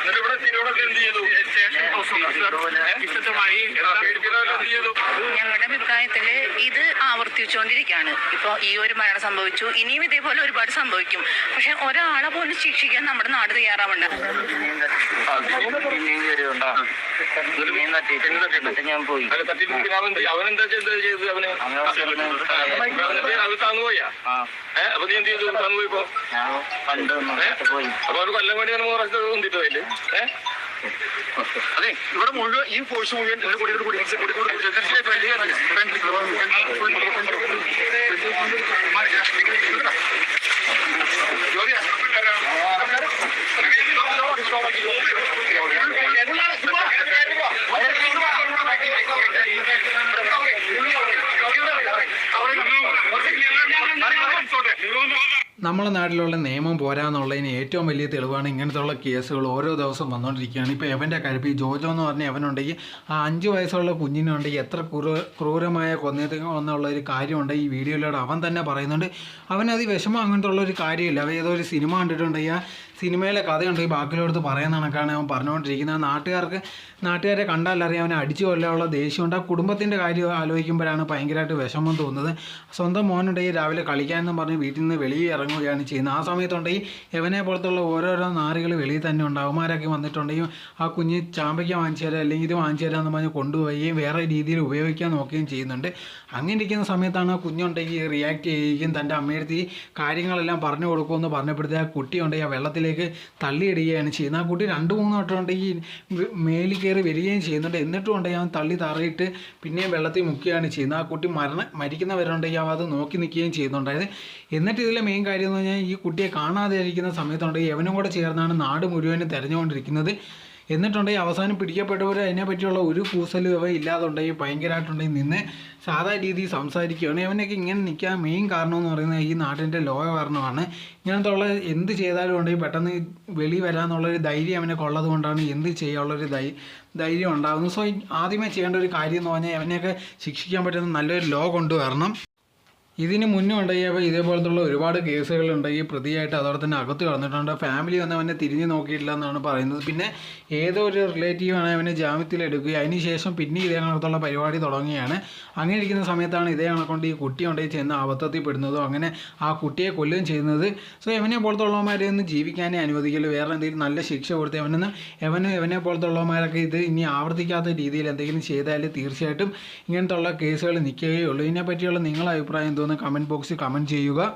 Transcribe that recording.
എന്നിട്ട് ഇവിടെ ഞങ്ങളുടെ അഭിപ്രായത്തിൽ ഇത് ആവർത്തിച്ചുകൊണ്ടിരിക്കുകയാണ്. ഇപ്പൊ ഈ ഒരു മരണം സംഭവിച്ചു. ഇനിയും ഇതേപോലെ ഒരുപാട് സംഭവിക്കും. പക്ഷെ ഒരാളെ പോലും ശിക്ഷിക്കാൻ നമ്മുടെ നാട് തയ്യാറാവണ്ട പിന്നെയും കയറിയുണ്ടോ പിന്നെയും തട്ടിയിട്ട് എന്നിട്ട് ഞാൻ പോയി? അവനെന്താ ചെയ്തത് അവന് താന്നു പോയാ ഏഹ് അപ്പൊ നീ എന്ത് ചെയ്തു താന്നു പോയിപ്പോ അപ്പൊ അവർ കൊല്ലം വേണ്ടി മൂന്ന് പ്രാവശ്യത്തെ കൊണ്ടിട്ട് പോയില്ലേ ഏഹ് അതെ ഇവിടെ മുഴുവൻ ഈ ഫോഴ്സ് മുഴുവൻ ഇതിന്റെ കൂടി കൂടി കൂടി കൂടി ജോലിയാ നമ്മളെ നാട്ടിലുള്ള നിയമം പോരാന്നുള്ളതിന് ഏറ്റവും വലിയ തെളിവാണ് ഇങ്ങനത്തുള്ള കേസുകൾ ഓരോ ദിവസം വന്നുകൊണ്ടിരിക്കുകയാണ് ഇപ്പോൾ എവന്റെ കഴിപ്പ് ഈ ജോജോ എന്ന് പറഞ്ഞ എവനുണ്ടെങ്കിൽ ആ അഞ്ച് വയസ്സുള്ള കുഞ്ഞിനുണ്ടെങ്കിൽ എത്ര ക്രൂര ക്രൂരമായ കൊന്നേറ്റങ്ങൾ എന്നുള്ള ഒരു കാര്യമുണ്ട് ഈ വീഡിയോയിലൂടെ അവൻ തന്നെ പറയുന്നുണ്ട്. അവനത് വിഷമം അങ്ങനത്തെ ഉള്ള ഒരു കാര്യമില്ല. അവൻ ഏതോ ഒരു സിനിമ കണ്ടിട്ടുണ്ടെങ്കിൽ സിനിമയിലെ കഥയുണ്ടെങ്കിൽ ബാക്കിയുള്ളടത്ത് പറയുന്ന കണക്കാണ് അവൻ പറഞ്ഞുകൊണ്ടിരിക്കുന്നത്. നാട്ടുകാർക്ക് നാട്ടുകാരെ കണ്ടാലറിയാം അവനെ അടിച്ചു കൊല്ലാനുള്ള ദേഷ്യമുണ്ട്. ആ കുടുംബത്തിന്റെ കാര്യം ആലോചിക്കുമ്പോഴാണ് ഭയങ്കരമായിട്ട് വിഷമം തോന്നുന്നത്. സ്വന്തം മോനുണ്ടെങ്കിൽ രാവിലെ കളിക്കാനെന്ന് പറഞ്ഞ് വീട്ടിൽ നിന്ന് വെളിയിൽ ഇറങ്ങുകയാണ് ചെയ്യുന്നത്. ആ സമയത്തുണ്ടെങ്കിൽ എവനെ പോലത്തുള്ള ഓരോരോ നാറികൾ വെളിയിൽ തന്നെ ഉണ്ട് അവന്മാരൊക്കെ വന്നിട്ടുണ്ടെങ്കിൽ ആ കുഞ്ഞ് ചാമ്പയ്ക്ക വാങ്ങിച്ചു തരാം അല്ലെങ്കിൽ ഇത് വാങ്ങിച്ചു തരാമെന്ന് പറഞ്ഞ് കൊണ്ടുപോവുകയും വേറെ രീതിയിൽ ഉപയോഗിക്കാൻ നോക്കുകയും ചെയ്യുന്നുണ്ട്. അങ്ങനെ ഇരിക്കുന്ന സമയത്താണ് ആ കുഞ്ഞുണ്ടെങ്കിൽ റിയാക്ട് ചെയ്യുകയും തന്റെ അമ്മയടുത്ത് ഈ കാര്യങ്ങളെല്ലാം പറഞ്ഞു കൊടുക്കുമെന്ന് പറഞ്ഞപ്പോഴത്തെ ആ കുട്ടിയുണ്ടെങ്കിൽ ആ വെള്ളത്തിലേക്ക് തള്ളിയിടുകയാണ് ചെയ്യുന്നത്. ആ കുട്ടി രണ്ട് മൂന്ന് വട്ടം ഉണ്ടെങ്കിൽ ഈ മേലിൽ കയറി വരികയും ചെയ്യുന്നുണ്ട്. എന്നിട്ടും ഉണ്ടെങ്കിൽ അവൻ തള്ളി തറയിട്ട് പിന്നെയും വെള്ളത്തിൽ മുക്കുകയാണ് ചെയ്യുന്നത്. ആ കുട്ടി മരണ മരിക്കുന്നവരുണ്ടെങ്കിൽ അവൻ അത് നോക്കി നിൽക്കുകയും ചെയ്യുന്നുണ്ടായത് എന്നിട്ട് ഇതിലെ മെയിൻ കാര്യം എന്ന് പറഞ്ഞാൽ ഈ കുട്ടിയെ കാണാതെ ഇരിക്കുന്ന സമയത്തുണ്ടെങ്കിൽ എവനും കൂടെ ചേർന്നാണ് നാട് മുഴുവനും തെരഞ്ഞുകൊണ്ടിരിക്കുന്നത്. എന്നിട്ടുണ്ടെങ്കിൽ അവസാനം പിടിക്കപ്പെട്ടവർ അതിനെ പറ്റിയുള്ള ഒരു കൂസലും അവ ഇല്ലാതുണ്ടെങ്കിൽ ഭയങ്കരമായിട്ടുണ്ടെങ്കിൽ നിന്ന് സാധാ രീതിയിൽ സംസാരിക്കുകയാണ്. ഇവനൊക്കെ ഇങ്ങനെ നിൽക്കാൻ മെയിൻ കാരണം എന്ന് പറയുന്നത് ഈ നാട്ടിന്റെ ലോ കാരണമാണ് ഇങ്ങനത്തെ ഉള്ള എന്ത് ചെയ്താലും ഉണ്ടെങ്കിൽ പെട്ടെന്ന് വെളി വരാമെന്നുള്ളൊരു ധൈര്യം അവനൊക്കെ ഉള്ളത് കൊണ്ടാണ് എന്ത് ചെയ്യാനുള്ളൊരു ധൈ ധൈര്യം ഉണ്ടാകുന്നത് സോ ആദ്യമേ ചെയ്യേണ്ട ഒരു കാര്യം എന്ന് പറഞ്ഞാൽ അവനെയൊക്കെ ശിക്ഷിക്കാൻ പറ്റുന്ന നല്ലൊരു ലോ കൊണ്ടുവരണം. ഇതിന് മുന്നേ ഉണ്ടായപ്പോൾ ഇതേപോലത്തുള്ള ഒരുപാട് കേസുകളുണ്ട്. ഈ പ്രതിയായിട്ട് അതോടെ തന്നെ അകത്ത് കടന്നിട്ടുണ്ട്. ഫാമിലി വന്ന് അവനെ തിരിഞ്ഞു നോക്കിയിട്ടില്ല എന്നാണ് പറയുന്നത്. പിന്നെ ഏതോ ഒരു റിലേറ്റീവാണ് അവനെ ജാമ്യത്തിൽ എടുക്കുകയും അതിന് ശേഷം പിന്നെ ഇതേ കണക്കത്തുള്ള പരിപാടി തുടങ്ങുകയാണ്. അങ്ങനെ ഇരിക്കുന്ന സമയത്താണ് ഇതേ കണക്കൊണ്ട് ഈ കുട്ടി ഉണ്ടെങ്കിൽ ചെന്ന് അബദ്ധത്തിൽ പെടുന്നതും അങ്ങനെ ആ കുട്ടിയെ കൊല്ലുകയും ചെയ്യുന്നത്. സോ എവനെ പോലത്തുള്ളവന്മാരെ ഒന്നും ജീവിക്കാനേ അനുവദിക്കില്ല വേറെ എന്തെങ്കിലും നല്ല ശിക്ഷ കൊടുത്ത് അവനൊന്ന് എവനും എവനെ പോലത്തുള്ളവന്മാരൊക്കെ ഇത് ഇനി ആവർത്തിക്കാത്ത രീതിയിൽ എന്തെങ്കിലും ചെയ്താൽ തീർച്ചയായിട്ടും ഇങ്ങനത്തുള്ള കേസുകൾ നിൽക്കുകയുള്ളൂ ഇതിനെപ്പറ്റിയുള്ള നിങ്ങളുടെ അഭിപ്രായം కింద ఉన్న కామెంట్ బాక్స్ కామెంట్ చేయుగా